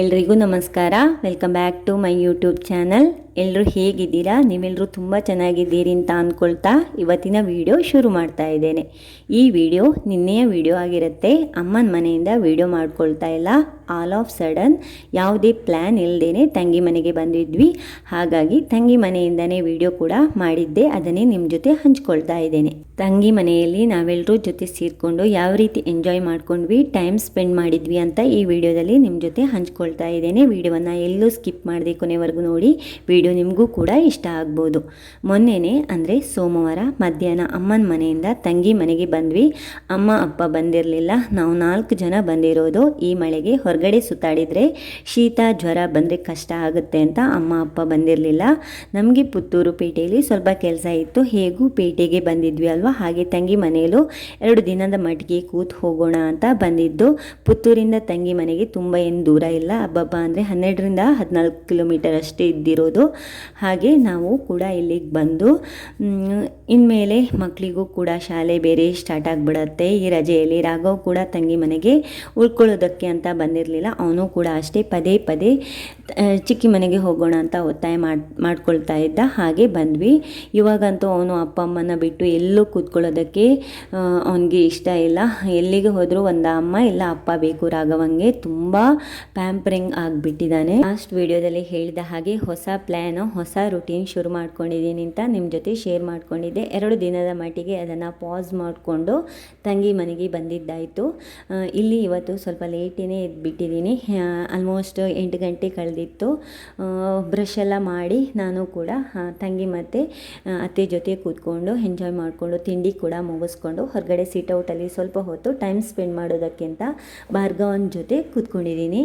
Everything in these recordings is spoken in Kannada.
ಎಲ್ರಿಗೂ ನಮಸ್ಕಾರ. Welcome back to my YouTube channel ಎಲ್ಲರೂ ಹೇಗಿದ್ದೀರಾ? ನೀವೆಲ್ಲರೂ ತುಂಬ ಚೆನ್ನಾಗಿದ್ದೀರಿ ಅಂತ ಅಂದ್ಕೊಳ್ತಾ ಇವತ್ತಿನ ವಿಡಿಯೋ ಶುರು ಮಾಡ್ತಾ ಇದ್ದೇನೆ. ಈ ವಿಡಿಯೋ ನಿನ್ನೆಯ ವಿಡಿಯೋ ಆಗಿರುತ್ತೆ. ಅಮ್ಮನ ಮನೆಯಿಂದ ವಿಡಿಯೋ ಮಾಡ್ಕೊಳ್ತಾ ಇಲ್ಲ. ಆಲ್ ಆಫ್ ಸಡನ್ ಯಾವುದೇ ಪ್ಲ್ಯಾನ್ ಇಲ್ಲದೇ ತಂಗಿ ಮನೆಗೆ ಬಂದಿದ್ವಿ. ಹಾಗಾಗಿ ತಂಗಿ ಮನೆಯಿಂದನೇ ವಿಡಿಯೋ ಕೂಡ ಮಾಡಿದ್ದೆ. ಅದನ್ನೇ ನಿಮ್ಮ ಜೊತೆ ಹಂಚ್ಕೊಳ್ತಾ ಇದ್ದೇನೆ. ತಂಗಿ ಮನೆಯಲ್ಲಿ ನಾವೆಲ್ಲರೂ ಜೊತೆ ಸೇರಿಕೊಂಡು ಯಾವ ರೀತಿ ಎಂಜಾಯ್ ಮಾಡ್ಕೊಂಡ್ವಿ ಟೈಮ್ ಸ್ಪೆಂಡ್ ಮಾಡಿದ್ವಿ ಅಂತ ಈ ವಿಡಿಯೋದಲ್ಲಿ ನಿಮ್ಮ ಜೊತೆ ಹಂಚ್ಕೊಳ್ತಾ ಇದ್ದೇನೆ. ವಿಡಿಯೋವನ್ನು ಎಲ್ಲೂ ಸ್ಕಿಪ್ ಮಾಡದೆ ಕೊನೆವರೆಗೂ ನೋಡಿ. ವಿಡಿಯೋ ನಿಮಗೂ ಕೂಡ ಇಷ್ಟ ಆಗ್ಬೋದು. ಮೊನ್ನೆನೇ ಅಂದರೆ ಸೋಮವಾರ ಮಧ್ಯಾಹ್ನ ಅಮ್ಮನ ಮನೆಯಿಂದ ತಂಗಿ ಮನೆಗೆ ಬಂದ್ವಿ. ಅಮ್ಮ, ಅಪ್ಪ ಬಂದಿರಲಿಲ್ಲ. ನಾವು ನಾಲ್ಕು ಜನ ಬಂದಿರೋದು ಈ ಮಳೆಗೆ ಹೊರಗಡೆ ಸುತ್ತಾಡಿದರೆ ಶೀತ, ಜ್ವರ ಬಂದರೆ ಕಷ್ಟ ಆಗುತ್ತೆ ಅಂತ ಅಮ್ಮ, ಅಪ್ಪ ಬಂದಿರಲಿಲ್ಲ. ನಮಗೆ ಪುತ್ತೂರು ಪೇಟೆಯಲ್ಲಿ ಸ್ವಲ್ಪ ಕೆಲಸ ಇತ್ತು. ಹೇಗೂ ಪೇಟೆಗೆ ಬಂದಿದ್ವಿ ಅಲ್ವಾ? ಹಾಗೆ ತಂಗಿ ಮನೆಯಲ್ಲೂ ಎರಡು ದಿನದ ಮಟ್ಟಿಗೆ ಕೂತು ಹೋಗೋಣ ಅಂತ ಬಂದಿದ್ದು. ಪುತ್ತೂರಿಂದ ತಂಗಿ ಮನೆಗೆ ತುಂಬ ಏನು ದೂರ ಇಲ್ಲ. ಹಬ್ಬಬ್ಬ ಅಂದರೆ ಹನ್ನೆರಡರಿಂದ ಹದಿನಾಲ್ಕು ಕಿಲೋಮೀಟರ್ ಅಷ್ಟೇ ಇದ್ದಿರೋದು. ಹಾಗೆ ನಾವು ಕೂಡ ಇಲ್ಲಿಗೆ ಬಂದು ಇನ್ಮೇಲೆ ಮಕ್ಕಳಿಗೂ ಕೂಡ ಶಾಲೆ ಬೇರೆ ಸ್ಟಾರ್ಟ್ ಆಗಿಬಿಡತ್ತೆ. ಈ ರಜೆಯಲ್ಲಿ ರಾಘವ್ ಕೂಡ ತಂಗಿ ಮನೆಗೆ ಉಳ್ಕೊಳ್ಳೋದಕ್ಕೆ ಅಂತ ಬಂದಿರಲಿಲ್ಲ ಅವನು ಕೂಡ ಅಷ್ಟೇ ಪದೇ ಪದೇ ಚಿಕ್ಕಿ ಮನೆಗೆ ಹೋಗೋಣ ಅಂತ ಒತ್ತಾಯ ಮಾಡಿ, ಮಾಡ್ಕೊಳ್ತಾ ಇದ್ದ. ಹಾಗೆ ಬಂದ್ವಿ. ಇವಾಗಂತೂ ಅವನು ಅಪ್ಪ ಅಮ್ಮನ ಬಿಟ್ಟು ಎಲ್ಲೂ ಕೂತ್ಕೊಳ್ಳೋದಕ್ಕೆ ಅವನಿಗೆ ಇಷ್ಟ ಇಲ್ಲ. ಎಲ್ಲಿಗೆ ಹೋದರೂ ಒಂದು ಅಮ್ಮ, ಇಲ್ಲ ಅಪ್ಪ ಬೇಕು ರಾಘವಂಗೆ. ತುಂಬ ಪ್ಯಾಂಪರಿಂಗ್ ಆಗಿಬಿಟ್ಟಿದ್ದಾನೆ. ಲಾಸ್ಟ್ ವಿಡಿಯೋದಲ್ಲಿ ಹೇಳಿದ ಹಾಗೆ ಹೊಸ ಪ್ಲ್ಯಾನು ಹೊಸ ರುಟೀನ್ ಶುರು ಮಾಡ್ಕೊಂಡಿದ್ದೀನಿ ಅಂತ ನಿಮ್ಮ ಜೊತೆ ಶೇರ್ ಮಾಡ್ಕೊಂಡಿದ್ದೆ. ಎರಡು ದಿನದ ಮಟ್ಟಿಗೆ ಅದನ್ನು ಪಾಸ್ ಮಾಡಿಕೊಂಡು ತಂಗಿ ಮನೆಗೆ ಬಂದಿದ್ದಾಯಿತು. ಇಲ್ಲಿ ಇವತ್ತು ಸ್ವಲ್ಪ ಲೇಟೇ ಎದ್ಬಿಟ್ಟಿದ್ದೀನಿ ಆಲ್ಮೋಸ್ಟ್ ಎಂಟು ಗಂಟೆ ಕಳೆದಿತ್ತು. ಬ್ರಷ್ ಎಲ್ಲ ಮಾಡಿ ನಾನು ಕೂಡ ತಂಗಿ ಮತ್ತು ಅತ್ತೆ ಜೊತೆ ಕೂತ್ಕೊಂಡು ಎಂಜಾಯ್ ಮಾಡಿಕೊಂಡು ತಿಂಡಿ ಕೂಡ ಮುಗಿಸ್ಕೊಂಡು ಹೊರಗಡೆ ಸೀಟೌಟಲ್ಲಿ ಸ್ವಲ್ಪ ಹೊತ್ತು ಟೈಮ್ ಸ್ಪೆಂಡ್ ಮಾಡೋದಕ್ಕಿಂತ ಭಾರ್ಗವನ ಜೊತೆ ಕೂತ್ಕೊಂಡಿದ್ದೀನಿ.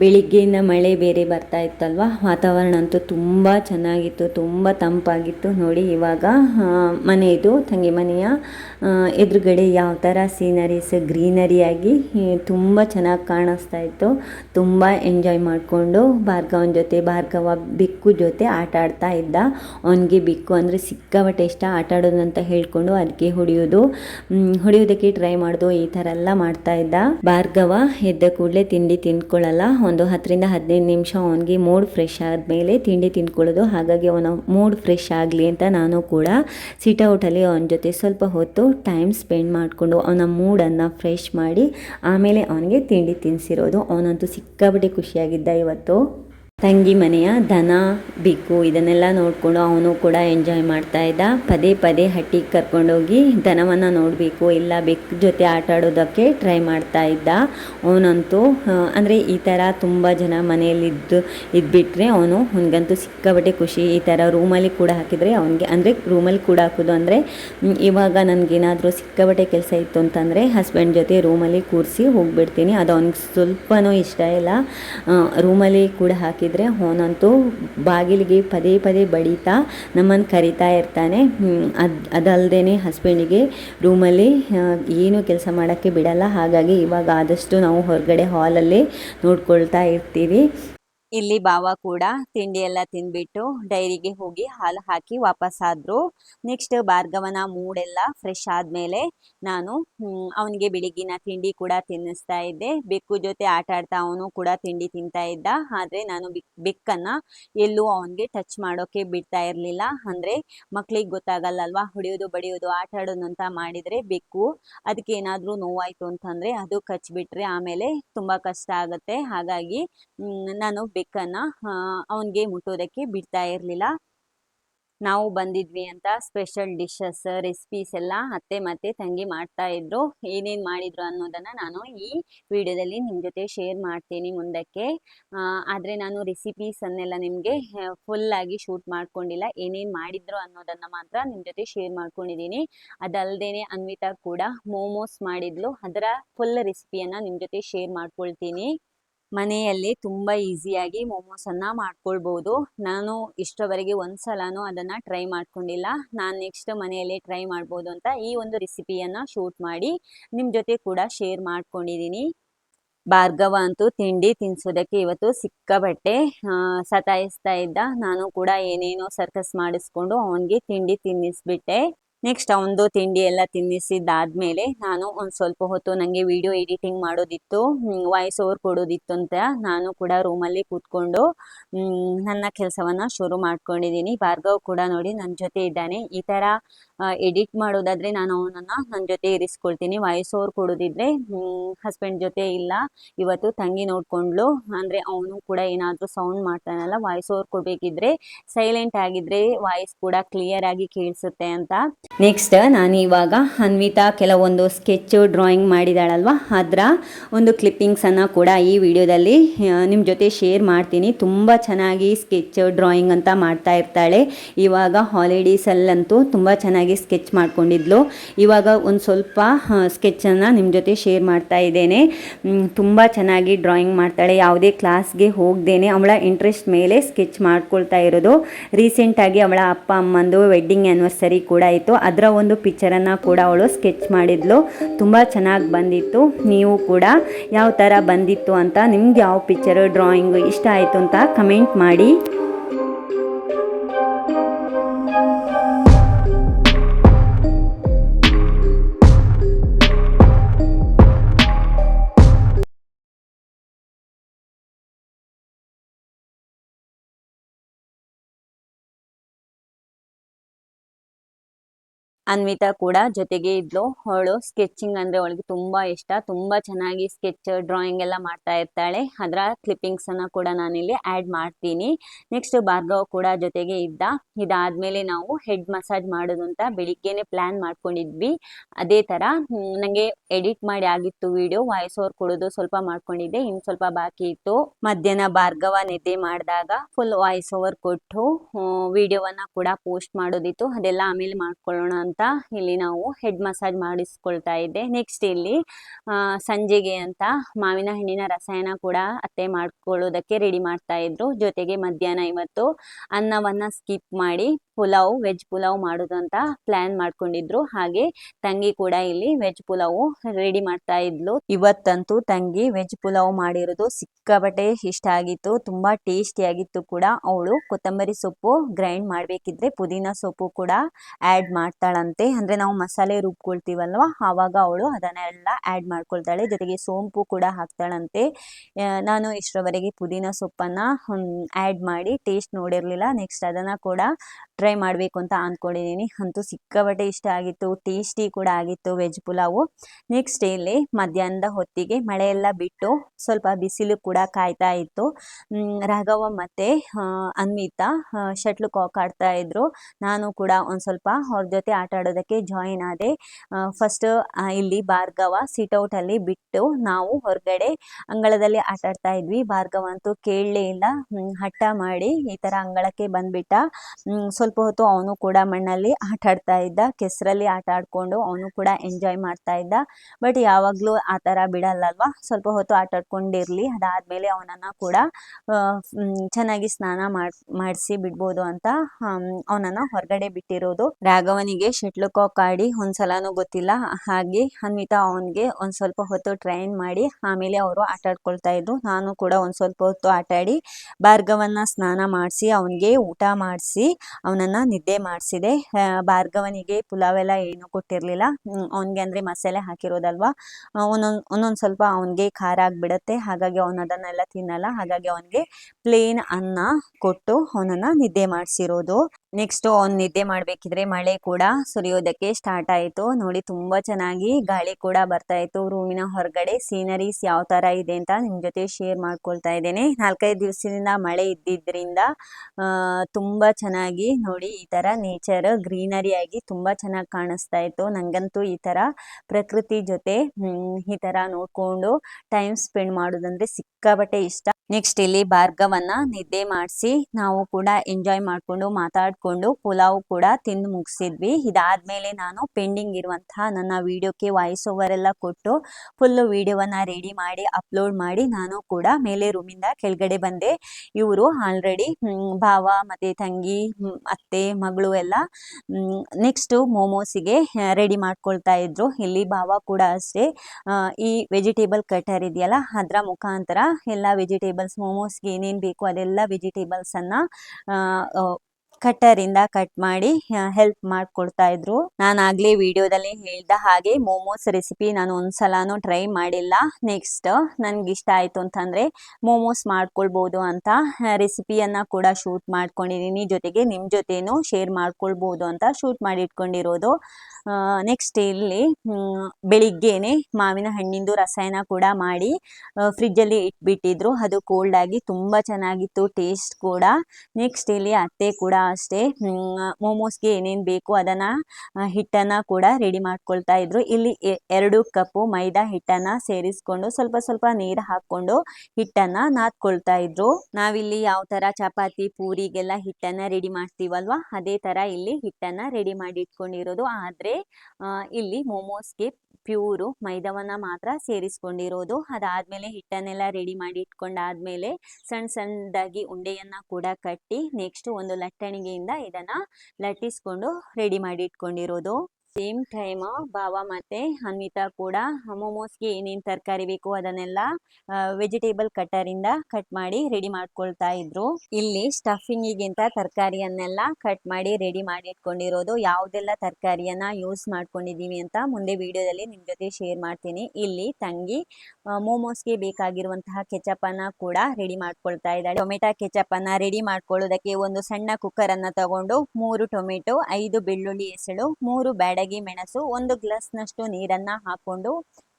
ಬೆಳಿಗ್ಗೆಯಿಂದ ಮಳೆ ಬೇರೆ ಬರ್ತಾ ಇತ್ತಲ್ವ? ವಾತಾವರಣ ಅಂತೂ ತುಂಬ ಚೆನ್ನಾಗಿತ್ತು, ತುಂಬ ತಂಪಾಗಿತ್ತು. ನೋಡಿ ಇವಾಗ ಮನೆಯದು ತಂಗಿ ಮನೆಯ ಎದುರುಗಡೆ ಯಾವ ಥರ ಸೀನರೀಸ್ ಗ್ರೀನರಿಯಾಗಿ ತುಂಬ ಚೆನ್ನಾಗಿ ಕಾಣಿಸ್ತಾ ಇತ್ತು. ತುಂಬ ಎಂಜಾಯ್ ಮಾಡಿಕೊಂಡು ಭಾರ್ಗವನ ಜೊತೆ, ಭಾರ್ಗವ ಬಿಕ್ಕು ಜೊತೆ ಆಟ ಆಡ್ತಾ ಇದ್ದ. ಅವನಿಗೆ ಬಿಕ್ಕು ಅಂದರೆ ಸಿಕ್ಕಾಪಟ್ಟೆ ಇಷ್ಟ. ಆಟ ಆಡೋದಂತ ಹೇಳ್ಕೊಂಡು ಅದಕ್ಕೆ ಹೊಡೆಯೋದು ಹೊಡೆಯೋದಕ್ಕೆ ಟ್ರೈ ಮಾಡೋದು ಈ ಥರ ಎಲ್ಲ ಮಾಡ್ತಾ ಇದ್ದ. ಭಾರ್ಗವ ಎದ್ದ ಕೂಡಲೇ ತಿಂಡಿ ತಿಂದ್ಕೊಳ್ಳಲ್ಲ ಒಂದು ಹತ್ತರಿಂದ ಹದಿನೈದು ನಿಮಿಷ ಅವನಿಗೆ ಮೂಡ್ ಫ್ರೆಶ್ ಆದಮೇಲೆ ತಿಂಡಿ ತಿಂದ್ಕೊಳ್ಳೋದು. ಹಾಗಾಗಿ ಅವನ ಮೂಡ್ ಫ್ರೆಶ್ ಆಗಲಿ ಅಂತ ನಾನು ಕೂಡ ಸಿಟೌಟಲ್ಲಿ ಅವನ ಜೊತೆ ಸ್ವಲ್ಪ ಹೊತ್ತು ಟೈಮ್ ಸ್ಪೆಂಡ್ ಮಾಡಿಕೊಂಡು ಅವನ ಮೂಡನ್ನು ಫ್ರೆಶ್ ಮಾಡಿ ಆಮೇಲೆ ಅವನಿಗೆ ತಿಂಡಿ ತಿನ್ನಿಸಿರೋದು ಅವನಂತೂ ಸಿಕ್ಕಾಪಟ್ಟೆ ಖುಷಿಯಾಗಿದ್ದ ಇವತ್ತು. ತಂಗಿ ಮನೆಯ ದನ, ಬಿಕ್ಕು ಇದನ್ನೆಲ್ಲ ನೋಡಿಕೊಂಡು ಅವನು ಕೂಡ ಎಂಜಾಯ್ ಮಾಡ್ತಾ ಇದ್ದ. ಪದೇ ಪದೇ ಹಟ್ಟಿಗೆ ಕರ್ಕೊಂಡೋಗಿ ದನವನ್ನು ನೋಡಬೇಕು, ಇಲ್ಲ ಬೆಕ್ಕು ಜೊತೆ ಆಟ ಆಡೋದಕ್ಕೆ ಟ್ರೈ ಮಾಡ್ತಾ ಇದ್ದ. ಅವನಂತೂ ಅಂದರೆ ಈ ಥರ ತುಂಬ ಜನ ಮನೆಯಲ್ಲಿದ್ದು ಇದ್ಬಿಟ್ರೆ ಅವನು ಅವನಿಗಂತೂ ಸಿಕ್ಕಾಪಟ್ಟೆ ಖುಷಿ. ಈ ಥರ ರೂಮಲ್ಲಿ ಕೂಡ ಹಾಕಿದರೆ ಅವನಿಗೆ, ಅಂದರೆ ರೂಮಲ್ಲಿ ಕೂಡ ಹಾಕೋದು ಅಂದರೆ ಇವಾಗ ನನಗೇನಾದರೂ ಸಿಕ್ಕಾಪಟ್ಟೆ ಕೆಲಸ ಇತ್ತು ಅಂತಂದರೆ ಹಸ್ಬೆಂಡ್ ಜೊತೆ ರೂಮಲ್ಲಿ ಕೂರಿಸಿ ಹೋಗ್ಬಿಡ್ತೀನಿ. ಅದು ಅವ್ನಿಗೆ ಸ್ವಲ್ಪನೂ ಇಷ್ಟ ಇಲ್ಲ. ರೂಮಲ್ಲಿ ಕೂಡ ಹಾಕಿದರೆ ಅವನಂತೂ ಬಾಗಿಲಿಗೆ ಪದೇ ಪದೇ ಬಡಿತಾ ನಮ್ಮನ್ನು ಕರಿತಾ ಇರ್ತಾನೆ. ಅದು ಅದಲ್ಲದೆ ಹಸ್ಬೆಂಡಿಗೆ ರೂಮಲ್ಲಿ ಏನು ಕೆಲಸ ಮಾಡೋಕ್ಕೆ ಬಿಡಲ್ಲ. ಹಾಗಾಗಿ ಇವಾಗ ಆದಷ್ಟು ನಾವು ಹೊರಗಡೆ ಹಾಲಲ್ಲಿ ನೋಡ್ಕೊಳ್ತಾ ಇರ್ತೀವಿ. ಇಲ್ಲಿ ಬಾವ ಕೂಡ ತಿಂಡಿ ಎಲ್ಲ ತಿಂದ್ಬಿಟ್ಟು ಡೈರಿಗೆ ಹೋಗಿ ಹಾಲು ಹಾಕಿ ವಾಪಸ್ ಆದ್ರು ನೆಕ್ಸ್ಟ್ ಭಾರ್ಗವನ ಮೂಡೆಲ್ಲ ಫ್ರೆಶ್ ಆದ್ಮೇಲೆ ನಾನು ಅವನಿಗೆ ಬೆಳಿಗ್ಗಿನ ತಿಂಡಿ ಕೂಡ ತಿನ್ನಿಸ್ತಾ ಇದ್ದೆ. ಬೆಕ್ಕು ಜೊತೆ ಆಟ ಆಡ್ತಾ ಅವನು ಕೂಡ ತಿಂಡಿ ತಿಂತಾ ಇದ್ದ. ಆದ್ರೆ ನಾನು ಬೆಕ್ಕನ್ನು ಎಲ್ಲೂ ಅವನಿಗೆ ಟಚ್ ಮಾಡೋಕೆ ಬಿಡ್ತಾ ಇರ್ಲಿಲ್ಲ. ಅಂದ್ರೆ ಮಕ್ಳಿಗೆ ಗೊತ್ತಾಗಲ್ಲಲ್ವಾ? ಹೊಡೆಯೋದು, ಬಡಿಯೋದು, ಆಟ ಆಡೋದು ಅಂತ ಮಾಡಿದ್ರೆ ಬೆಕ್ಕು ಅದಕ್ಕೆ ಏನಾದರೂ ನೋವಾಯ್ತು ಅಂತಂದ್ರೆ ಅದು ಕಚ್ಬಿಟ್ರೆ ಆಮೇಲೆ ತುಂಬಾ ಕಷ್ಟ ಆಗುತ್ತೆ. ಹಾಗಾಗಿ ನಾನು ಬೆಕ್ಕನ್ನ ಅವನಿಗೆ ಮುಟ್ಟೋದಕ್ಕೆ ಬಿಡ್ತಾ ಇರಲಿಲ್ಲ. ನಾವು ಬಂದಿದ್ವಿ ಅಂತ ಸ್ಪೆಷಲ್ ಡಿಶಸ್ ರೆಸಿಪೀಸ್ ಎಲ್ಲ ಅತ್ತೆ ಮತ್ತೆ ತಂಗಿ ಮಾಡ್ತಾ ಇದ್ರು. ಏನೇನ್ ಮಾಡಿದ್ರು ಅನ್ನೋದನ್ನ ನಾನು ಈ ವಿಡಿಯೋದಲ್ಲಿ ನಿಮ್ ಜೊತೆ ಶೇರ್ ಮಾಡ್ತೀನಿ ಮುಂದಕ್ಕೆ. ಆದ್ರೆ ನಾನು ರೆಸಿಪೀಸ್ ಅನ್ನೆಲ್ಲ ನಿಮ್ಗೆ ಆಗಿ ಶೂಟ್ ಮಾಡ್ಕೊಂಡಿಲ್ಲ. ಏನೇನ್ ಮಾಡಿದ್ರು ಅನ್ನೋದನ್ನ ಮಾತ್ರ ನಿಮ್ ಜೊತೆ ಶೇರ್ ಮಾಡ್ಕೊಂಡಿದೀನಿ. ಅದಲ್ದೇನೆ ಅನ್ವಿತಾ ಕೂಡ ಮೋಮೋಸ್ ಮಾಡಿದ್ಲು. ಅದರ ಫುಲ್ ರೆಸಿಪಿಯನ್ನ ನಿಮ್ ಜೊತೆ ಶೇರ್ ಮಾಡ್ಕೊಳ್ತೀನಿ. ಮನೆಯಲ್ಲಿ ತುಂಬಾ ಈಸಿಯಾಗಿ ಅನ್ನ ಮಾಡ್ಕೊಳ್ಬೋದು. ನಾನು ಇಷ್ಟರವರೆಗೆ ಒಂದ್ಸಲನೂ ಅದನ್ನ ಟ್ರೈ ಮಾಡ್ಕೊಂಡಿಲ್ಲ. ನಾನು ನೆಕ್ಸ್ಟ್ ಮನೆಯಲ್ಲಿ ಟ್ರೈ ಮಾಡ್ಬೋದು ಅಂತ ಈ ಒಂದು ರೆಸಿಪಿಯನ್ನ ಶೂಟ್ ಮಾಡಿ ನಿಮ್ ಜೊತೆ ಕೂಡ ಶೇರ್ ಮಾಡ್ಕೊಂಡಿದೀನಿ. ಭಾರ್ಗವ ಅಂತೂ ತಿಂಡಿ ತಿನ್ಸೋದಕ್ಕೆ ಇವತ್ತು ಸಿಕ್ಕಾಬಟ್ಟೆ ಸತಾಯಿಸ್ತಾ ಇದ್ದ. ನಾನು ಕೂಡ ಏನೇನೋ ಸರ್ಕಸ್ ಮಾಡಿಸ್ಕೊಂಡು ಅವನಿಗೆ ತಿಂಡಿ ತಿನ್ನಿಸ್ಬಿಟ್ಟೆ. ನೆಕ್ಸ್ಟ್ ಅವನದು ತಿಂಡಿ ಎಲ್ಲ ತಿನ್ನಿಸಿದ್ದಾದ್ಮೇಲೆ ನಾನು ಒಂದು ಸ್ವಲ್ಪ ಹೊತ್ತು ನನಗೆ ವಿಡಿಯೋ ಎಡಿಟಿಂಗ್ ಮಾಡೋದಿತ್ತು. ವಾಯ್ಸ್ ಓವರ್ ಕೊಡೋದಿತ್ತು ಅಂತ ನಾನು ಕೂಡ ರೂಮಲ್ಲಿ ಕೂತ್ಕೊಂಡು ನನ್ನ ಕೆಲಸವನ್ನು ಶುರು ಮಾಡ್ಕೊಂಡಿದ್ದೀನಿ. ಭಾರ್ಗವ್ ಕೂಡ ನೋಡಿ ನನ್ನ ಜೊತೆ ಇದ್ದಾನೆ. ಈ ಥರ ಎಡಿಟ್ ಮಾಡೋದಾದರೆ ನಾನು ಅವನನ್ನು ನನ್ನ ಜೊತೆ ಇರಿಸ್ಕೊಳ್ತೀನಿ. ವಾಯ್ಸ್ ಓವರ್ ಕೊಡೋದಿದ್ರೆ ಹಸ್ಬೆಂಡ್ ಜೊತೆ ಇಲ್ಲ. ಇವತ್ತು ತಂಗಿ ನೋಡ್ಕೊಂಡ್ಲು ಅಂದರೆ ಅವನು ಕೂಡ ಏನಾದರೂ ಸೌಂಡ್ ಮಾಡ್ತಾನಲ್ಲ ವಾಯ್ಸ್ ಓವರ್ ಕೊಡಬೇಕಿದ್ರೆ ಸೈಲೆಂಟ್ ಆಗಿದ್ರೆ ವಾಯ್ಸ್ ಕೂಡ ಕ್ಲಿಯರ್ ಆಗಿ ಕೇಳಿಸುತ್ತೆ ಅಂತ. ನೆಕ್ಸ್ಟ್ ನಾನು ಇವಾಗ ಅನ್ವಿತಾ ಕೆಲವೊಂದು ಸ್ಕೆಚ್ ಡ್ರಾಯಿಂಗ್ ಮಾಡಿದಾಳಲ್ವ? ಅದರ ಒಂದು ಕ್ಲಿಪ್ಪಿಂಗ್ಸನ್ನು ಕೂಡ ಈ ವಿಡಿಯೋದಲ್ಲಿ ನಿಮ್ಮ ಜೊತೆ ಶೇರ್ ಮಾಡ್ತೀನಿ. ತುಂಬ ಚೆನ್ನಾಗಿ ಸ್ಕೆಚ್ ಡ್ರಾಯಿಂಗ್ ಅಂತ ಮಾಡ್ತಾ ಇರ್ತಾಳೆ. ಇವಾಗ ಹಾಲಿಡೇಸಲ್ಲಂತೂ ತುಂಬ ಚೆನ್ನಾಗಿ ಸ್ಕೆಚ್ ಮಾಡ್ಕೊಂಡಿದ್ಲು. ಇವಾಗ ಒಂದು ಸ್ವಲ್ಪ ಸ್ಕೆಚ್ಚನ್ನು ನಿಮ್ಮ ಜೊತೆ ಶೇರ್ ಮಾಡ್ತಾ ಇದ್ದೇನೆ. ತುಂಬ ಚೆನ್ನಾಗಿ ಡ್ರಾಯಿಂಗ್ ಮಾಡ್ತಾಳೆ. ಯಾವುದೇ ಕ್ಲಾಸ್ಗೆ ಹೋಗ್ದೇನೆ ಅವಳ ಇಂಟ್ರೆಸ್ಟ್ ಮೇಲೆ ಸ್ಕೆಚ್ ಮಾಡ್ಕೊಳ್ತಾ ಇರೋದು. ರೀಸೆಂಟಾಗಿ ಅವಳ ಅಪ್ಪ, ಅಮ್ಮಂದು ವೆಡ್ಡಿಂಗ್ ಆ್ಯನಿವರ್ಸರಿ ಕೂಡ ಇತ್ತು ಅದರ ಒಂದು ಪಿಕ್ಚರನ್ನು ಕೂಡ ಅವಳು ಸ್ಕೆಚ್ ಮಾಡಿದ್ಲು. ತುಂಬ ಚೆನ್ನಾಗಿ ಬಂದಿತ್ತು. ನೀವು ಕೂಡ ಯಾವ ಥರ ಬಂದಿತ್ತು ಅಂತ, ನಿಮ್ಗೆ ಯಾವ ಪಿಕ್ಚರು ಡ್ರಾಯಿಂಗು ಇಷ್ಟ ಆಯಿತು ಅಂತ ಕಮೆಂಟ್ ಮಾಡಿ. ಅನ್ವಿತಾ ಕೂಡ ಜೊತೆಗೆ ಇದ್ಲು. ಅವಳು ಸ್ಕೆಚಿಂಗ್ ಅಂದ್ರೆ ಅವಳಿಗೆ ತುಂಬಾ ಇಷ್ಟ. ತುಂಬಾ ಚೆನ್ನಾಗಿ ಸ್ಕೆಚ್ ಡ್ರಾಯಿಂಗ್ ಎಲ್ಲ ಮಾಡ್ತಾ ಇರ್ತಾಳೆ. ಅದರ ಕ್ಲಿಪ್ಪಿಂಗ್ಸ್ ಅನ್ನ ಕೂಡ ನಾನಿಲ್ಲಿ ಆಡ್ ಮಾಡ್ತೀನಿ. ನೆಕ್ಸ್ಟ್ ಭಾರ್ಗವ್ ಕೂಡ ಜೊತೆಗೆ ಇದ್ದ. ಇದಾದ್ಮೇಲೆ ನಾವು ಹೆಡ್ ಮಸಾಜ್ ಮಾಡೋದು ಅಂತ ಬೆಳಿಗ್ಗೆನೆ ಪ್ಲಾನ್ ಮಾಡ್ಕೊಂಡಿದ್ವಿ. ಅದೇ ತರ ನನಗೆ ನಂಗೆ ಎಡಿಟ್ ಮಾಡಿ ಆಗಿತ್ತು ವಿಡಿಯೋ ವಾಯ್ಸ್ ಓವರ್ ಕೊಡೋದು ಸ್ವಲ್ಪ ಮಾಡ್ಕೊಂಡಿದ್ದೆ. ಇನ್ ಸ್ವಲ್ಪ ಬಾಕಿ ಇತ್ತು. ಮಧ್ಯಾಹ್ನ ಭಾರ್ಗವ ನಿದ್ದೆ ಮಾಡಿದಾಗ ಫುಲ್ ವಾಯ್ಸ್ ಓವರ್ ಕೊಟ್ಟು ವಿಡಿಯೋವನ್ನ ಕೂಡ ಪೋಸ್ಟ್ ಮಾಡೋದಿತ್ತು. ಅದೆಲ್ಲ ಆಮೇಲೆ ಮಾಡ್ಕೊಳ್ಳೋಣ ಅಂತ ಇಲ್ಲಿ ನಾವು ಹೆಡ್ ಮಸಾಜ್ ಮಾಡಿಸ್ಕೊಳ್ತಾ ಇದ್ದೆ. ನೆಕ್ಸ್ಟ್ ಇಲ್ಲಿ ಸಂಜೆಗೆ ಅಂತ ಮಾವಿನ ಹಣ್ಣಿನ ರಸಾಯನ ಕೂಡ ಅತ್ತೆ ಮಾಡ್ಕೊಳ್ಳೋದಕ್ಕೆ ರೆಡಿ ಮಾಡ್ತಾ ಇದ್ರು. ಜೊತೆಗೆ ಮಧ್ಯಾಹ್ನ ಇವತ್ತು ಅನ್ನವನ್ನ ಸ್ಕಿಪ್ ಮಾಡಿ ಪುಲಾವ್ ವೆಜ್ ಪುಲಾವ್ ಮಾಡೋದು ಅಂತ ಪ್ಲಾನ್ ಮಾಡ್ಕೊಂಡಿದ್ರು. ಹಾಗೆ ತಂಗಿ ಕೂಡ ಇಲ್ಲಿ ವೆಜ್ ಪುಲಾವ್ ರೆಡಿ ಮಾಡ್ತಾ ಇದ್ಲು. ಇವತ್ತಂತೂ ತಂಗಿ ವೆಜ್ ಪುಲಾವ್ ಮಾಡಿರೋದು ಸಿಕ್ಕಾಪಟ್ಟೆ ಇಷ್ಟ ಆಗಿತ್ತು. ತುಂಬಾ ಟೇಸ್ಟಿ ಆಗಿತ್ತು ಕೂಡ. ಅವಳು ಕೊತ್ತಂಬರಿ ಸೊಪ್ಪು ಗ್ರೈಂಡ್ ಮಾಡ್ಬೇಕಿದ್ರೆ ಪುದೀನ ಸೊಪ್ಪು ಕೂಡ ಆ್ಯಡ್ ಮಾಡ್ತಾಳಂತೆ. ಅಂದ್ರೆ ನಾವು ಮಸಾಲೆ ರುಬ್ಕೊಳ್ತೀವಲ್ವ? ಆವಾಗ ಅವಳು ಅದನ್ನೆಲ್ಲ ಆ್ಯಡ್ ಮಾಡ್ಕೊಳ್ತಾಳೆ. ಜೊತೆಗೆ ಸೋಂಪು ಕೂಡ ಹಾಕ್ತಾಳಂತೆ. ನಾನು ಇಷ್ಟರವರೆಗೆ ಪುದೀನ ಸೊಪ್ಪನ್ನ ಆ್ಯಡ್ ಮಾಡಿ ಟೇಸ್ಟ್ ನೋಡಿರಲಿಲ್ಲ. ನೆಕ್ಸ್ಟ್ ಅದನ್ನ ಕೂಡ ಟ್ರೈ ಮಾಡಬೇಕು ಅಂತ ಅಂದ್ಕೊಂಡಿದ್ದೀನಿ ಅಂತೂ ಸಿಕ್ಕಾಪಟ್ಟೆ ಇಷ್ಟ ಆಗಿತ್ತು. ಟೇಸ್ಟಿ ಕೂಡ ಆಗಿತ್ತು ವೆಜ್ ಪುಲಾವು. ನೆಕ್ಸ್ಟ್ ಇಲ್ಲಿ ಮಧ್ಯಾಹ್ನದ ಹೊತ್ತಿಗೆ ಮಳೆ ಎಲ್ಲ ಬಿಟ್ಟು ಸ್ವಲ್ಪ ಬಿಸಿಲು ಕೂಡ ಕಾಯ್ತಾ ಇತ್ತು. ರಾಘವ ಮತ್ತೆ ಅನ್ವಿತಾ ಶಟ್ಲು ಕಾಕ್ ಆಡ್ತಾ ಇದ್ರು. ನಾನು ಕೂಡ ಒಂದು ಸ್ವಲ್ಪ ಅವ್ರ ಜೊತೆ ಆಟ ಆಡೋದಕ್ಕೆ ಜಾಯಿನ್ ಆದೆ. ಫಸ್ಟ್ ಇಲ್ಲಿ ಭಾರ್ಗವ ಸೀಟೌಟ್ ಅಲ್ಲಿ ಬಿಟ್ಟು ನಾವು ಹೊರಗಡೆ ಅಂಗಳದಲ್ಲಿ ಆಟ ಆಡ್ತಾ ಇದ್ವಿ. ಭಾರ್ಗವ ಅಂತೂ ಕೇಳಲೇ ಇಲ್ಲ. ಹಠ ಮಾಡಿ ಈ ತರ ಅಂಗಳಕ್ಕೆ ಬಂದ್ಬಿಟ್ಟ. ಸ್ವಲ್ಪ ಹೊತ್ತು ಅವನು ಕೂಡ ಮಣ್ಣಲ್ಲಿ ಆಟ ಆಡ್ತಾ ಇದ್ದ. ಕೆಸರಲ್ಲಿ ಆಟ ಆಡ್ಕೊಂಡು ಅವನು ಕೂಡ ಎಂಜಾಯ್ ಮಾಡ್ತಾ ಇದ್ದ. ಬಟ್ ಯಾವಾಗಲೂ ಆ ಥರ ಬಿಡಲ್ಲಲ್ವಾ? ಸ್ವಲ್ಪ ಹೊತ್ತು ಆಟ ಆಡ್ಕೊಂಡಿರ್ಲಿ. ಅದಾದ್ಮೇಲೆ ಅವನನ್ನ ಕೂಡ ಚೆನ್ನಾಗಿ ಸ್ನಾನ ಮಾಡ್, ಮಾಡಿಸಿ ಬಿಡ್ಬೋದು ಅಂತ ಅವನನ್ನ ಹೊರಗಡೆ ಬಿಟ್ಟಿರೋದು. ರಾಘವನಿಗೆ ಶಟ್ಲ್ ಕಾಕ್ ಆಡಿ ಒಂದ್ಸಲನೂ ಗೊತ್ತಿಲ್ಲ. ಹಾಗೆ ಅನ್ವಿತಾ ಅವನಿಗೆ ಒಂದು ಸ್ವಲ್ಪ ಹೊತ್ತು ಟ್ರೈನ್ ಮಾಡಿ ಆಮೇಲೆ ಅವರು ಆಟ ಆಡ್ಕೊಳ್ತಾ ಇದ್ರು. ನಾನು ಕೂಡ ಒಂದ್ ಸ್ವಲ್ಪ ಹೊತ್ತು ಆಟ ಆಡಿ ಭಾರ್ಗವನ್ನ ಸ್ನಾನ ಮಾಡಿಸಿ, ಅವನಿಗೆ ಊಟ ಮಾಡಿಸಿ, ಅವನನ್ನ ನಿದ್ದೆ ಮಾಡಿಸಿದೆ. ಭಾರ್ಗವನಿಗೆ ಪುಲಾವ್ ಎಲ್ಲ ಏನು ಕೊಟ್ಟಿರಲಿಲ್ಲ. ಅವನಿಗೆ ಅಂದ್ರೆ ಮಸಾಲೆ ಹಾಕಿರೋದಲ್ವಾ? ಒಂದೊಂದ್ ಒಂದೊಂದ್ ಸ್ವಲ್ಪ ಅವನಿಗೆ ಖಾರ ಆಗ್ಬಿಡತ್ತೆ. ಹಾಗಾಗಿ ಅವನು ಅದನ್ನೆಲ್ಲ ತಿನ್ನಲ್ಲ. ಹಾಗಾಗಿ ಅವನಿಗೆ ಪ್ಲೇನ್ ಅನ್ನ ಕೊಟ್ಟು ಅವನನ್ನ ನಿದ್ದೆ ಮಾಡಿಸಿರೋದು. ನೆಕ್ಸ್ಟ್ ಅವ್ನು ನಿದ್ದೆ ಮಾಡ್ಬೇಕಿದ್ರೆ ಮಳೆ ಕೂಡ ಸುರಿಯೋದಕ್ಕೆ ಸ್ಟಾರ್ಟ್ ಆಯಿತು. ನೋಡಿ ತುಂಬಾ ಚೆನ್ನಾಗಿ ಗಾಳಿ ಕೂಡ ಬರ್ತಾ ಇತ್ತು. ರೂಮಿನ ಹೊರಗಡೆ ಸೀನರೀಸ್ ಯಾವ ತರ ಇದೆ ಅಂತ ನಿಮ್ ಜೊತೆ ಶೇರ್ ಮಾಡ್ಕೊಳ್ತಾ ಇದ್ದೇನೆ. ನಾಲ್ಕೈದು ದಿವಸದಿಂದ ಮಳೆ ಇದ್ದಿದ್ರಿಂದ ಆ, ತುಂಬಾ ಚೆನ್ನಾಗಿ ನೋಡಿ ಈ ತರ ನೇಚರ್ ಗ್ರೀನರಿ ಆಗಿ ತುಂಬಾ ಚೆನ್ನಾಗಿ ಕಾಣಿಸ್ತಾ ಇತ್ತು. ನಂಗಂತೂ ಈ ತರ ಪ್ರಕೃತಿ ಜೊತೆ ಈ ತರ ನೋಡ್ಕೊಂಡು ಟೈಮ್ ಸ್ಪೆಂಡ್ ಮಾಡೋದಂದ್ರೆ ಸಿಕ್ಕಾಪಟ್ಟೆ ಇಷ್ಟ. ನೆಕ್ಸ್ಟ್ ಇಲ್ಲಿ ಭಾರ್ಗವನ್ನ ನಿದ್ದೆ ಮಾಡಿಸಿ, ನಾವು ಕೂಡ ಎಂಜಾಯ್ ಮಾಡಿಕೊಂಡು, ಮಾತಾಡ್ಕೊಂಡು ಪುಲಾವ್ ಕೂಡ ತಿಂದು ಮುಗಿಸಿದ್ವಿ. ಇದಾದ್ಮೇಲೆ ನಾನು ಪೆಂಡಿಂಗ್ ಇರುವಂತಹ ನನ್ನ ವಿಡಿಯೋಕ್ಕೆ ವಾಯ್ಸ್ ಓವರ್ ಎಲ್ಲ ಕೊಟ್ಟು ಫುಲ್ ವಿಡಿಯೋವನ್ನ ರೆಡಿ ಮಾಡಿ ಅಪ್ಲೋಡ್ ಮಾಡಿ ನಾನು ಕೂಡ ಮೇಲೆ ರೂಮಿಂದ ಕೆಳಗಡೆ ಬಂದೆ. ಇವರು ಆಲ್ರೆಡಿ ಭಾವ ಮತ್ತೆ ತಂಗಿ ಅತ್ತೆ, ಮಗಳು ಎಲ್ಲ ನೆಕ್ಸ್ಟ್ ಮೋಮೋಸಿಗೆ ರೆಡಿ ಮಾಡ್ಕೊಳ್ತಾ ಇದ್ರು. ಇಲ್ಲಿ ಭಾವ ಕೂಡ ಅಷ್ಟೇ. ಈ ವೆಜಿಟೇಬಲ್ ಕಟರ್ ಇದೆಯಲ್ಲ, ಅದರ ಮುಖಾಂತರ ಎಲ್ಲ ವೆಜಿಟೇಬಲ್ಸ್ ಮೋಮೋಸ್ಗೆ ಏನೇನು ಬೇಕು ಅದೆಲ್ಲ ವೆಜಿಟೇಬಲ್ಸನ್ನು ಕಟ್ಟರಿಂದ ಕಟ್ ಮಾಡಿ ಹೆಲ್ಪ್ ಮಾಡಿಕೊಡ್ತಾ ಇದ್ರು. ನಾನು ಆಗ್ಲೇ ವಿಡಿಯೋದಲ್ಲಿ ಹೇಳ್ದ ಹಾಗೆ ಮೋಮೋಸ್ ರೆಸಿಪಿ ನಾನು ಒಂದ್ಸಲನೂ ಟ್ರೈ ಮಾಡಿಲ್ಲ. ನೆಕ್ಸ್ಟ್ ನನಗೆ ಇಷ್ಟ ಆಯ್ತು ಅಂತಂದ್ರೆ ಮೋಮೋಸ್ ಮಾಡ್ಕೊಳ್ಬೋದು ಅಂತ ರೆಸಿಪಿಯನ್ನ ಕೂಡ ಶೂಟ್ ಮಾಡ್ಕೊಂಡಿದ್ದೀನಿ ಜೊತೆಗೆ ನಿಮ್ಮ ಜೊತೆಯೂ ಶೇರ್ ಮಾಡ್ಕೊಳ್ಬೋದು ಅಂತ ಶೂಟ್ ಮಾಡಿ ಇಟ್ಕೊಂಡಿರೋದು ನೆಕ್ಸ್ಟ್ ಇಲ್ಲಿ ಬೆಳಿಗ್ಗೆನೆ ಮಾವಿನ ಹಣ್ಣಿಂದು ರಸಾಯನ ಕೂಡ ಮಾಡಿ ಫ್ರಿಜ್ ಅಲ್ಲಿ ಇಟ್ಬಿಟ್ಟಿದ್ರು. ಅದು ಕೋಲ್ಡ್ ಆಗಿ ತುಂಬಾ ಚೆನ್ನಾಗಿತ್ತು ಟೇಸ್ಟ್ ಕೂಡ. ನೆಕ್ಸ್ಟ್ ಇಲ್ಲಿ ಅತ್ತೆ ಕೂಡ ಅಷ್ಟೇ ಮೋಮೋಸ್ಗೆ ಏನೇನ್ ಬೇಕು ಅದನ್ನ ಹಿಟ್ಟನ್ನ ಕೂಡ ರೆಡಿ ಮಾಡ್ಕೊಳ್ತಾ ಇದ್ರು. ಇಲ್ಲಿ ಎರಡು ಕಪ್ಪು ಮೈದಾ ಹಿಟ್ಟನ್ನ ಸೇರಿಸ್ಕೊಂಡು ಸ್ವಲ್ಪ ಸ್ವಲ್ಪ ನೀರು ಹಾಕೊಂಡು ಹಿಟ್ಟನ್ನ ನಾದ್ಕೊಳ್ತಾ ಇದ್ರು. ನಾವಿಲ್ಲಿ ಯಾವ ತರ ಚಪಾತಿ, ಪೂರಿಗೆಲ್ಲ ಹಿಟ್ಟನ್ನ ರೆಡಿ ಮಾಡ್ತೀವಲ್ವಾ, ಅದೇ ತರ ಇಲ್ಲಿ ಹಿಟ್ಟನ್ನ ರೆಡಿ ಮಾಡಿ ಇಟ್ಕೊಂಡಿರೋದು. ಆದ್ರೆ ಆ, ಇಲ್ಲಿ ಮೋಮೋಸ್ಗೆ ಪ್ಯೂರು ಮೈದಾವನ್ನ ಮಾತ್ರ ಸೇರಿಸ್ಕೊಂಡಿರೋದು. ಅದಾದ್ಮೇಲೆ ಹಿಟ್ಟನ್ನೆಲ್ಲ ರೆಡಿ ಮಾಡಿ ಇಟ್ಕೊಂಡಾದ್ಮೇಲೆ ಸಣ್ಣ ಸಣ್ಣದಾಗಿ ಉಂಡೆಯನ್ನ ಕೂಡ ಕಟ್ಟಿ ನೆಕ್ಸ್ಟ್ ಒಂದು ಲಟ್ಟಣಿಗೆಯಿಂದ ಇದನ್ನ ಲಟ್ಟಿಸ್ಕೊಂಡು ರೆಡಿ ಮಾಡಿ ಇಟ್ಕೊಂಡಿರೋದು. ಸೇಮ್ ಟೈಮ್ ಭಾವ ಮತ್ತೆ ಅನ್ವಿತಾ ಕೂಡ ಮೋಮೋಸ್ಗೆ ಏನೇನ್ ತರಕಾರಿ ಬೇಕು ಅದನ್ನೆಲ್ಲ ವೆಜಿಟೇಬಲ್ ಇಂದ ಕಟ್ ಮಾಡಿ ರೆಡಿ ಮಾಡ್ಕೊಳ್ತಾ ಇದ್ರು. ಇಲ್ಲಿ ಸ್ಟಫಿಂಗಿಗಿಂತ ತರಕಾರಿಯನ್ನೆಲ್ಲ ಕಟ್ ಮಾಡಿ ರೆಡಿ ಮಾಡಿ ಇಟ್ಕೊಂಡಿರೋದು ಯಾವುದೆಲ್ಲ ತರಕಾರಿಯನ್ನ ಯೂಸ್ ಮಾಡ್ಕೊಂಡಿದೀವಿ ಅಂತ ಮುಂದೆ ವಿಡಿಯೋದಲ್ಲಿ ನಿಮ್ ಜೊತೆ ಶೇರ್ ಮಾಡ್ತೀನಿ. ಇಲ್ಲಿ ತಂಗಿ ಮೋಮೋಸ್ಗೆ ಬೇಕಾಗಿರುವಂತಹ ಕೆಚಪ್ ಅನ್ನ ಕೂಡ ರೆಡಿ ಮಾಡ್ಕೊಳ್ತಾ ಇದ್ದಾಳೆ. ಟೊಮೆಟೊ ಕೆಚಪ್ ಅನ್ನ ರೆಡಿ ಮಾಡ್ಕೊಳ್ಳೋದಕ್ಕೆ ಒಂದು ಸಣ್ಣ ಕುಕ್ಕರ್ ಅನ್ನ ತಗೊಂಡು ಮೂರು ಟೊಮೆಟೊ ಐದು ಬೆಳ್ಳುಳ್ಳಿ ಹೆಸಳು, ಮೂರು ಬ್ಯಾಡಗಿ ಮೆಣಸು ಒಂದು ಗ್ಲಾಸ್ ನಷ್ಟು ನೀರನ್ನ ಹಾಕೊಂಡು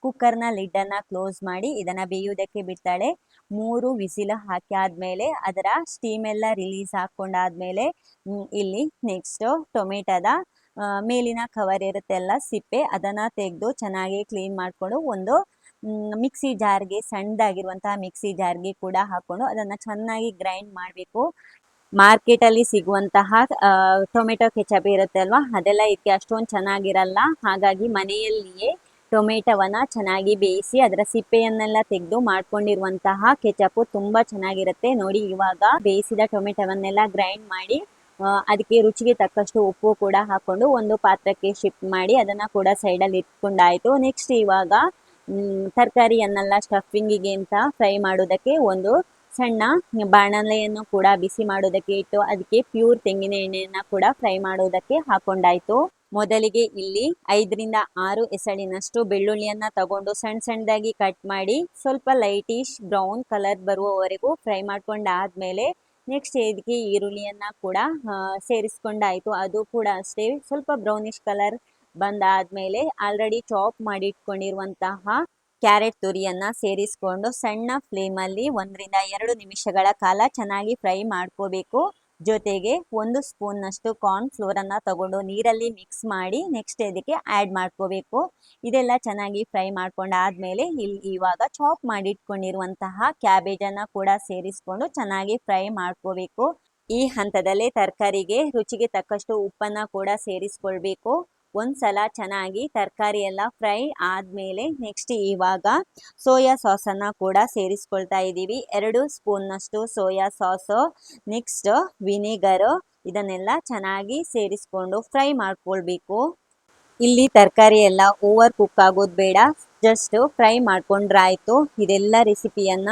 ಕುಕ್ಕರ್ನ ಲಿಡ್ ಅನ್ನ ಕ್ಲೋಸ್ ಮಾಡಿ ಇದನ್ನ ಬೇಯುವುದಕ್ಕೆ ಬಿಡ್ತಾಳೆ. ಮೂರು ವಿಸಿಲ ಹಾಕಿ ಆದ್ಮೇಲೆ ಅದರ ಸ್ಟೀಮ್ ಎಲ್ಲ ರಿಲೀಸ್ ಹಾಕೊಂಡಾದ್ಮೇಲೆ ಇಲ್ಲಿ ನೆಕ್ಸ್ಟ್ ಟೊಮೆಟೊದ ಮೇಲಿನ ಕವರ್ ಇರುತ್ತೆಲ್ಲ ಸಿಪ್ಪೆ, ಅದನ್ನ ತೆಗೆದು ಚೆನ್ನಾಗಿ ಕ್ಲೀನ್ ಮಾಡ್ಕೊಂಡು ಒಂದು ಮಿಕ್ಸಿ ಜಾರ್ಗೆ ಸಣ್ಣದಾಗಿರುವಂತಹ ಮಿಕ್ಸಿ ಜಾರ್ಗೆ ಕೂಡ ಹಾಕೊಂಡು ಅದನ್ನ ಚೆನ್ನಾಗಿ ಗ್ರೈಂಡ್ ಮಾಡಬೇಕು. ಮಾರ್ಕೆಟ್ ಅಲ್ಲಿ ಸಿಗುವಂತಹ ಟೊಮೆಟೊ ಕೆಚಪ್ ಇರುತ್ತೆ ಅಲ್ವಾ? ಅದೆಲ್ಲ ಇದಕ್ಕೆ ಅಷ್ಟೊಂದು ಚೆನ್ನಾಗಿರಲ್ಲ. ಹಾಗಾಗಿ ಮನೆಯಲ್ಲಿಯೇ ಟೊಮೆಟೊವನ್ನ ಚೆನ್ನಾಗಿ ಬೇಯಿಸಿ ಅದರ ಸಿಪ್ಪೆಯನ್ನೆಲ್ಲ ತೆಗೆದು ಮಾಡ್ಕೊಂಡಿರುವಂತಹ ಕೆಚಪ್ ತುಂಬಾ ಚೆನ್ನಾಗಿರುತ್ತೆ. ನೋಡಿ, ಇವಾಗ ಬೇಯಿಸಿದ ಟೊಮೆಟೊವನ್ನೆಲ್ಲ ಗ್ರೈಂಡ್ ಮಾಡಿ ಅದಕ್ಕೆ ರುಚಿಗೆ ತಕ್ಕಷ್ಟು ಉಪ್ಪು ಕೂಡ ಹಾಕೊಂಡು ಒಂದು ಪಾತ್ರಕ್ಕೆ ಶಿಫ್ಟ್ ಮಾಡಿ ಅದನ್ನ ಕೂಡ ಸೈಡಲ್ಲಿ ಇಟ್ಕೊಂಡಾಯ್ತು. ನೆಕ್ಸ್ಟ್ ಇವಾಗ ತರಕಾರಿಯನ್ನೆಲ್ಲ ಸ್ಟಫಿಂಗಿಗೆ ಅಂತ ಫ್ರೈ ಮಾಡೋದಕ್ಕೆ ಒಂದು ಸಣ್ಣ ಬಾಣಲೆಯನ್ನು ಕೂಡ ಬಿಸಿ ಮಾಡೋದಕ್ಕೆ ಇಟ್ಟು ಅದಕ್ಕೆ ಪ್ಯೂರ್ ತೆಂಗಿನ ಎಣ್ಣೆಯನ್ನ ಕೂಡ ಫ್ರೈ ಮಾಡೋದಕ್ಕೆ ಹಾಕೊಂಡಾಯ್ತು. ಮೊದಲಿಗೆ ಇಲ್ಲಿ ಐದರಿಂದ ಆರು ಎಸಳಿನಷ್ಟು ಬೆಳ್ಳುಳ್ಳಿಯನ್ನ ತಗೊಂಡು ಸಣ್ಣ ಸಣ್ಣದಾಗಿ ಕಟ್ ಮಾಡಿ ಸ್ವಲ್ಪ ಲೈಟಿಶ್ ಬ್ರೌನ್ ಕಲರ್ ಬರುವವರೆಗೂ ಫ್ರೈ ಮಾಡ್ಕೊಂಡಾದ್ಮೇಲೆ ನೆಕ್ಸ್ಟ್ ಇದಕ್ಕೆ ಈರುಳ್ಳಿಯನ್ನ ಕೂಡ ಸೇರಿಸ್ಕೊಂಡಾಯ್ತು. ಅದು ಕೂಡ ಅಷ್ಟೇ ಸ್ವಲ್ಪ ಬ್ರೌನಿಶ್ ಕಲರ್ ಬಂದಾದ್ಮೇಲೆ ಆಲ್ರೆಡಿ ಚಾಪ್ ಮಾಡಿ ಇಟ್ಕೊಂಡಿರುವಂತಹ ಕ್ಯಾರೆಟ್ ತುರಿಯನ್ನ ಸೇರಿಸ್ಕೊಂಡು ಸಣ್ಣ ಫ್ಲೇಮಲ್ಲಿ ಒಂದರಿಂದ ಎರಡು ನಿಮಿಷಗಳ ಕಾಲ ಚೆನ್ನಾಗಿ ಫ್ರೈ ಮಾಡ್ಕೋಬೇಕು. ಜೊತೆಗೆ ಒಂದು ಸ್ಪೂನ್ನಷ್ಟು ಕಾರ್ನ್ ಫ್ಲೋರನ್ನು ತಗೊಂಡು ನೀರಲ್ಲಿ ಮಿಕ್ಸ್ ಮಾಡಿ ನೆಕ್ಸ್ಟ್ ಇದಕ್ಕೆ ಆ್ಯಡ್ ಮಾಡ್ಕೋಬೇಕು. ಇದೆಲ್ಲ ಚೆನ್ನಾಗಿ ಫ್ರೈ ಮಾಡ್ಕೊಂಡಾದಮೇಲೆ ಇಲ್ಲಿ ಇವಾಗ ಚಾಪ್ ಮಾಡಿಟ್ಕೊಂಡಿರುವಂತಹ ಕ್ಯಾಬೇಜನ್ನು ಕೂಡ ಸೇರಿಸ್ಕೊಂಡು ಚೆನ್ನಾಗಿ ಫ್ರೈ ಮಾಡ್ಕೋಬೇಕು. ಈ ಹಂತದಲ್ಲೇ ತರಕಾರಿಗೆ ರುಚಿಗೆ ತಕ್ಕಷ್ಟು ಉಪ್ಪನ್ನ ಕೂಡ ಸೇರಿಸ್ಕೊಳ್ಬೇಕು. ಒಂದ್ಸಲ ಚೆನ್ನಾಗಿ ತರಕಾರಿ ಎಲ್ಲ ಫ್ರೈ ಆದಮೇಲೆ ನೆಕ್ಸ್ಟ್ ಇವಾಗ ಸೋಯಾ ಸಾಸನ್ನು ಕೂಡ ಸೇರಿಸ್ಕೊಳ್ತಾ ಇದ್ದೀವಿ. ಎರಡು ಸ್ಪೂನ್ನಷ್ಟು ಸೋಯಾ ಸಾಸು, ನೆಕ್ಸ್ಟ್ ವಿನೆಗರ್ ಇದನ್ನೆಲ್ಲ ಚೆನ್ನಾಗಿ ಸೇರಿಸ್ಕೊಂಡು ಫ್ರೈ ಮಾಡ್ಕೊಳ್ಬೇಕು. ಇಲ್ಲಿ ತರಕಾರಿ ಎಲ್ಲ ಓವರ್ ಕುಕ್ ಆಗೋದು ಬೇಡ, ಜಸ್ಟ್ ಫ್ರೈ ಮಾಡ್ಕೊಂಡ್ರಾಯ್ತು. ಇದೆಲ್ಲ ರೆಸಿಪಿಯನ್ನ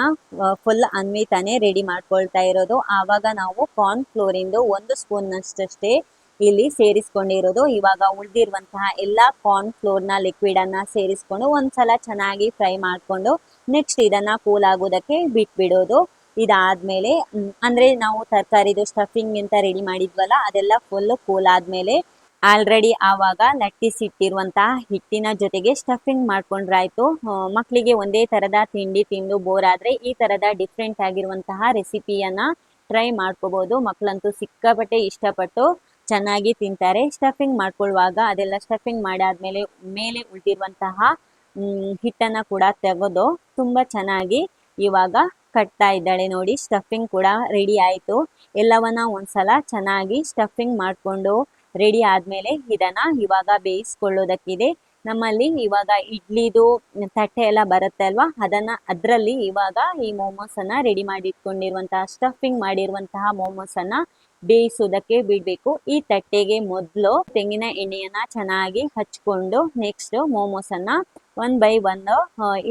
ಫುಲ್ ಅನ್ವಿತಾನೆ ರೆಡಿ ಮಾಡ್ಕೊಳ್ತಾ ಇರೋದು. ಆವಾಗ ನಾವು ಕಾರ್ನ್ ಫ್ಲೋರಿಂದು ಒಂದು ಸ್ಪೂನ್ನಷ್ಟೇ ಇಲ್ಲಿ ಸೇರಿಸ್ಕೊಂಡಿರೋದು. ಇವಾಗ ಉಳಿದಿರುವಂತಹ ಎಲ್ಲ ಕಾರ್ನ್ ಫ್ಲೋರ್ನ ಅನ್ನ ಸೇರಿಸ್ಕೊಂಡು ಒಂದ್ಸಲ ಚೆನ್ನಾಗಿ ಫ್ರೈ ಮಾಡಿಕೊಂಡು ನೆಕ್ಸ್ಟ್ ಇದನ್ನ ಕೂಲ್ ಆಗೋದಕ್ಕೆ ಬಿಟ್ಬಿಡೋದು. ಇದಾದ್ಮೇಲೆ ಅಂದ್ರೆ ನಾವು ತರಕಾರಿದು ಸ್ಟಫಿಂಗ್ ಅಂತ ರೆಡಿ ಮಾಡಿದ್ವಲ್ಲ, ಅದೆಲ್ಲ ಫುಲ್ ಕೂಲ್ ಆದ್ಮೇಲೆ ಆಲ್ರೆಡಿ ಆವಾಗ ಲಟ್ಟಿಸಿಟ್ಟಿರುವಂತಹ ಹಿಟ್ಟಿನ ಜೊತೆಗೆ ಸ್ಟಫಿಂಗ್ ಮಾಡ್ಕೊಂಡ್ರಾಯ್ತು. ಮಕ್ಕಳಿಗೆ ಒಂದೇ ತರದ ತಿಂಡಿ ತಿಂದು ಬೋರ್ ಆದ್ರೆ ಈ ತರದ ಡಿಫ್ರೆಂಟ್ ಆಗಿರುವಂತಹ ರೆಸಿಪಿಯನ್ನ ಟ್ರೈ ಮಾಡ್ಕೋಬಹುದು ಮಕ್ಕಳಂತೂ ಸಿಕ್ಕಾಪಟ್ಟೆ ಇಷ್ಟಪಟ್ಟು ಚೆನ್ನಾಗಿ ತಿಂತಾರೆ. ಸ್ಟಫಿಂಗ್ ಮಾಡ್ಕೊಳ್ಳುವಾಗ ಅದೆಲ್ಲ ಸ್ಟಫಿಂಗ್ ಮಾಡಾದ್ಮೇಲೆ ಮೇಲೆ ಉಳಿದಿರುವಂತಹ ಹಿಟ್ಟನ್ನ ಕೂಡ ತೆಗೆದು ತುಂಬಾ ಚೆನ್ನಾಗಿ ಇವಾಗ ಕಟ್ತಾ ಇದ್ದಾಳೆ ನೋಡಿ. ಸ್ಟಫಿಂಗ್ ಕೂಡ ರೆಡಿ ಆಯ್ತು. ಎಲ್ಲವನ್ನ ಒಂದ್ಸಲ ಚೆನ್ನಾಗಿ ಸ್ಟಫಿಂಗ್ ಮಾಡ್ಕೊಂಡು ರೆಡಿ ಆದ್ಮೇಲೆ ಇದನ್ನ ಇವಾಗ ಬೇಯಿಸ್ಕೊಳ್ಳೋದಕ್ಕಿದೆ. ನಮ್ಮಲ್ಲಿ ಇವಾಗ ಇಡ್ಲಿದು ತಟ್ಟೆ ಎಲ್ಲ ಬರುತ್ತೆ ಅಲ್ವಾ? ಅದನ್ನ ಅದರಲ್ಲಿ ಇವಾಗ ಈ ಮೋಮೋಸ್ ಅನ್ನ ರೆಡಿ ಮಾಡಿ ಇಟ್ಕೊಂಡಿರುವಂತಹ ಸ್ಟಫಿಂಗ್ ಮಾಡಿರುವಂತಹ ಮೋಮೋಸ್ ಅನ್ನ ಬೇಯಿಸೋದಕ್ಕೆ ಬಿಡ್ಬೇಕು. ಈ ತಟ್ಟೆಗೆ ಮೊದಲು ತೆಂಗಿನ ಎಣ್ಣೆಯನ್ನ ಚೆನ್ನಾಗಿ ಹಚ್ಕೊಂಡು ನೆಕ್ಸ್ಟ್ ಮೋಮೋಸ್ ಅನ್ನ ಒನ್ ಬೈ ಒನ್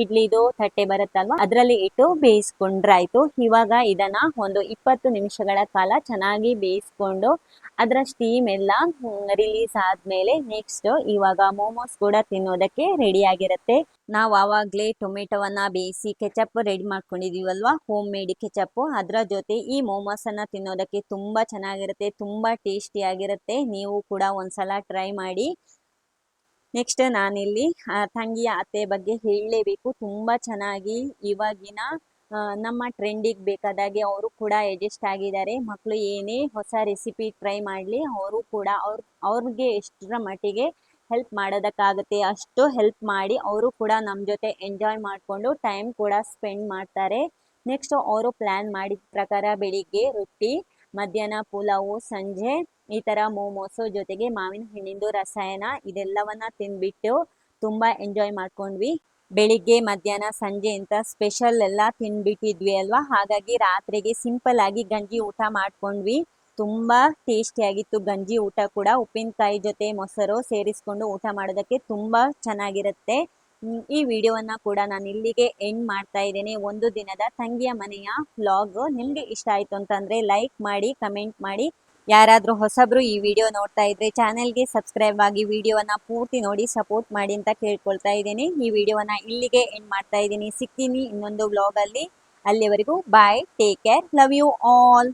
ಇಡ್ಲಿದು ತಟ್ಟೆ ಬರುತ್ತಲ್ವಾ? ಅದರಲ್ಲಿ ಇಟ್ಟು ಬೇಯಿಸ್ಕೊಂಡ್ರಾಯ್ತು ಇವಾಗ ಇದನ್ನ ಒಂದು ಇಪ್ಪತ್ತು ನಿಮಿಷಗಳ ಕಾಲ ಚೆನ್ನಾಗಿ ಬೇಯಿಸ್ಕೊಂಡು ಅದರ ಸ್ಟೀಮ್ ಎಲ್ಲ ರಿಲೀಸ್ ಆದ್ಮೇಲೆ ನೆಕ್ಸ್ಟ್ ಇವಾಗ ಮೋಮೋಸ್ ಕೂಡ ತಿನ್ನೋದಕ್ಕೆ ರೆಡಿ ಆಗಿರುತ್ತೆ. ನಾವು ಆವಾಗಲೇ ಟೊಮೆಟೊವನ್ನ ಬೇಯಿಸಿ ಕೆಚಪ್ ರೆಡಿ ಮಾಡ್ಕೊಂಡಿದೀವಲ್ವಾ? ಹೋಮ್ ಮೇಡ್ ಕೆಚಪ್ ಅದರ ಜೊತೆ ಈ ಮೋಮೋಸ್ ಅನ್ನ ತಿನ್ನೋದಕ್ಕೆ ತುಂಬಾ ಚೆನ್ನಾಗಿರುತ್ತೆ, ತುಂಬಾ ಟೇಸ್ಟಿ ಆಗಿರುತ್ತೆ. ನೀವು ಕೂಡ ಒಂದ್ಸಲ ಟ್ರೈ ಮಾಡಿ ನೆಕ್ಸ್ಟ್ ನಾನಿಲ್ಲಿ ತಂಗಿಯ ಅತ್ತೆ ಬಗ್ಗೆ ಹೇಳಲೇಬೇಕು. ತುಂಬಾ ಚೆನ್ನಾಗಿ ಇವಾಗಿನ ನಮ್ಮ ಟ್ರೆಂಡಿಗೆ ಬೇಕಾದಾಗೆ ಅವರು ಕೂಡ ಅಡ್ಜಸ್ಟ್ ಆಗಿದ್ದಾರೆ. ಮಕ್ಕಳು ಏನೇ ಹೊಸ ರೆಸಿಪಿ ಟ್ರೈ ಮಾಡಲಿ, ಅವರು ಕೂಡ ಅವ್ರ, ಅವ್ರಿಗೆ ಎಷ್ಟರ ಮಟ್ಟಿಗೆ ಹೆಲ್ಪ್ ಮಾಡೋದಕ್ಕಾಗುತ್ತೆ, ಅಷ್ಟು ಹೆಲ್ಪ್ ಮಾಡಿ ಅವರು ಕೂಡ ನಮ್ಮ ಜೊತೆ ಎಂಜಾಯ್ ಮಾಡಿಕೊಂಡು ಟೈಮ್ ಕೂಡ ಸ್ಪೆಂಡ್ ಮಾಡ್ತಾರೆ. ನೆಕ್ಸ್ಟ್ ಅವರು ಪ್ಲ್ಯಾನ್ ಮಾಡಿದ ಪ್ರಕಾರ ಬೆಳಿಗ್ಗೆ ರೊಟ್ಟಿ, ಮಧ್ಯಾಹ್ನ ಪುಲಾವು, ಸಂಜೆ ಈ ಥರ ಮೋಮೋಸು ಜೊತೆಗೆ ಮಾವಿನ ಹಣ್ಣಿಂದು ರಸಾಯನ ಇದೆಲ್ಲವನ್ನ ತಿಂದ್ಬಿಟ್ಟು ತುಂಬ ಎಂಜಾಯ್ ಮಾಡ್ಕೊಂಡ್ವಿ. ಬೆಳಿಗ್ಗೆ, ಮಧ್ಯಾಹ್ನ, ಸಂಜೆ ಅಂತ ಸ್ಪೆಷಲ್ ಎಲ್ಲ ತಿಂದ್ಬಿಟ್ಟಿದ್ವಿ ಅಲ್ವಾ? ಹಾಗಾಗಿ ರಾತ್ರಿಗೆ ಸಿಂಪಲ್ ಆಗಿ ಗಂಜಿ ಊಟ ಮಾಡ್ಕೊಂಡ್ವಿ. ತುಂಬಾ ಟೇಸ್ಟಿ ಆಗಿತ್ತು ಗಂಜಿ ಊಟ ಕೂಡ. ಉಪ್ಪಿನಕಾಯಿ ಜೊತೆ ಮೊಸರು ಸೇರಿಸ್ಕೊಂಡು ಊಟ ಮಾಡೋದಕ್ಕೆ ತುಂಬಾ ಚೆನ್ನಾಗಿರುತ್ತೆ. ಈ ವಿಡಿಯೋವನ್ನ ಕೂಡ ನಾನು ಇಲ್ಲಿಗೆ ಎಂಡ್ ಮಾಡ್ತಾ ಇದ್ದೇನೆ. ಒಂದು ದಿನದ ತಂಗಿಯ ಮನೆಯ ವ್ಲಾಗ್ ನಿಮಗೆ ಇಷ್ಟ ಆಯ್ತು ಅಂತಂದ್ರೆ ಲೈಕ್ ಮಾಡಿ ಕಮೆಂಟ್ ಮಾಡಿ. ಯಾರಾದ್ರೂ ಹೊಸಬ್ರು ಈ ವಿಡಿಯೋ ನೋಡ್ತಾ ಇದ್ರೆ ಚಾನೆಲ್ಗೆ ಸಬ್ಸ್ಕ್ರೈಬ್ ಆಗಿ ವಿಡಿಯೋವನ್ನ ಪೂರ್ತಿ ನೋಡಿ ಸಪೋರ್ಟ್ ಮಾಡಿ ಅಂತ ಕೇಳ್ಕೊಳ್ತಾ ಇದ್ದೀನಿ. ಈ ವಿಡಿಯೋವನ್ನ ಇಲ್ಲಿಗೆ ಎಂಡ್ ಮಾಡ್ತಾ ಇದ್ದೀನಿ. ಸಿಗ್ತೀನಿ ಇನ್ನೊಂದು ಬ್ಲಾಗ್ ಅಲ್ಲಿ. ಅಲ್ಲಿವರೆಗೂ bye take care love you all